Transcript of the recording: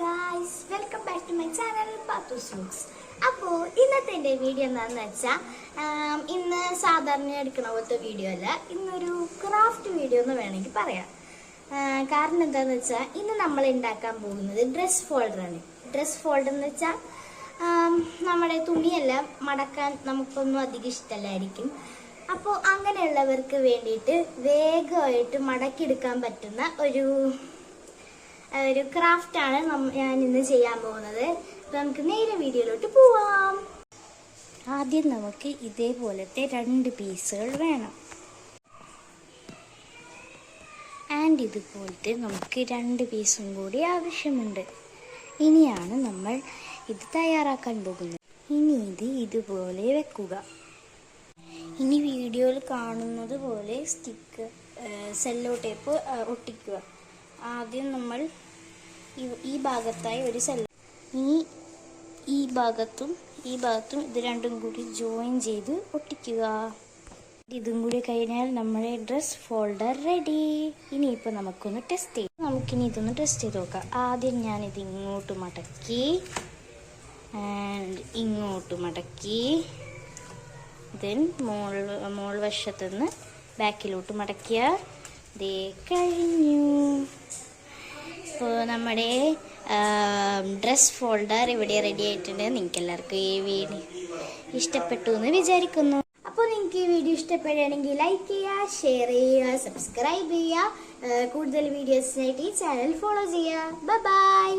Guys welcome back to my channel Pathus looks അപ്പോൾ ഇന്നത്തെ എന്റെ വീഡിയോ എന്താണെന്ന് വെച്ചാൽ ഇന്ന് സാധാരണ എടുക്കണ പോലത്തെ വീഡിയോ അല്ല ഇന്നൊരു ക്രാഫ്റ്റ് വീഡിയോ എന്ന് വേണമെങ്കിൽ പറയാം. കാരണം എന്താണെന്ന് വെച്ചാൽ ഇന്ന് നമ്മൾ ഉണ്ടാക്കാൻ പോകുന്നത് ഡ്രസ് ഫോൾഡറാണ് ഡ്രസ് ഫോൾഡർ എന്ന് വെച്ചാൽ നമ്മുടെ തുണിയെല്ലാം മടക്കാൻ നമുക്കൊന്നും അധികം ഇഷ്ടമല്ലായിരിക്കും. അപ്പോൾ അങ്ങനെയുള്ളവർക്ക് വേണ്ടിയിട്ട് വേഗമായിട്ട് മടക്കിയെടുക്കാൻ പറ്റുന്ന ഒരു ഒരു ക്രാഫ്റ്റ് ആണ് ഞാൻ ഇന്ന് ചെയ്യാൻ പോകുന്നത്. അപ്പൊ നമുക്ക് നേരെ വീഡിയോയിലോട്ട് പോവാം. ആദ്യം നമുക്ക് ഇതേപോലത്തെ രണ്ട് പീസുകൾ വേണം. ആൻഡ് ഇതുപോലത്തെ നമുക്ക് രണ്ട് പീസും കൂടി ആവശ്യമുണ്ട്. ഇനിയാണ് നമ്മൾ ഇത് തയ്യാറാക്കാൻ പോകുന്നത്. ഇനി ഇത് ഇതുപോലെ വെക്കുക. ഇനി വീഡിയോയിൽ കാണുന്നത് പോലെ സ്റ്റിക്ക് സെല്ലോ ടേപ്പ് ഒട്ടിക്കുക. ആദ്യം നമ്മൾ ഈ- ഭാഗത്തായി ഒരു സെല്ല ഇനി ഈ ഭാഗത്തും ഈ ഭാഗത്തും ഇത് രണ്ടും കൂടി ജോയിൻ ചെയ്ത് ഒട്ടിക്കുക. ഇതും കൂടി കഴിഞ്ഞാൽ നമ്മുടെ ഡ്രസ് ഫോൾഡർ റെഡി ഇനിയിപ്പോൾ നമുക്കൊന്ന് ടെസ്റ്റ് ചെയ്യാം. നമുക്കിനി ഇതൊന്ന് ടെസ്റ്റ് ചെയ്ത് നോക്കാം. ആദ്യം ഞാൻ ഇത് ഇങ്ങോട്ട് മടക്കി ആൻഡ് ഇങ്ങോട്ട് മടക്കി. ദെൻ മോൾ മോൾ വശത്തുനിന്ന് ബാക്കിലോട്ട് മടക്കിയ ദേ കഴിഞ്ഞു. ഇപ്പോൾ നമ്മുടെ ഡ്രസ് ഫോൾഡർ ഇവിടെ റെഡി ആയിട്ടുണ്ട്. നിങ്ങൾക്ക് എല്ലാവർക്കും ഈ വീഡിയോ ഇഷ്ടപ്പെട്ടു എന്ന് വിചാരിക്കുന്നു. അപ്പോൾ നിങ്ങൾക്ക് ഈ വീഡിയോ ഇഷ്ടപ്പെടുകയാണെങ്കിൽ ലൈക്ക് ചെയ്യുക ഷെയർ ചെയ്യുക സബ്സ്ക്രൈബ് ചെയ്യുക. കൂടുതൽ വീഡിയോസിനായിട്ട് ഈ ചാനൽ ഫോളോ ചെയ്യുക. ബൈ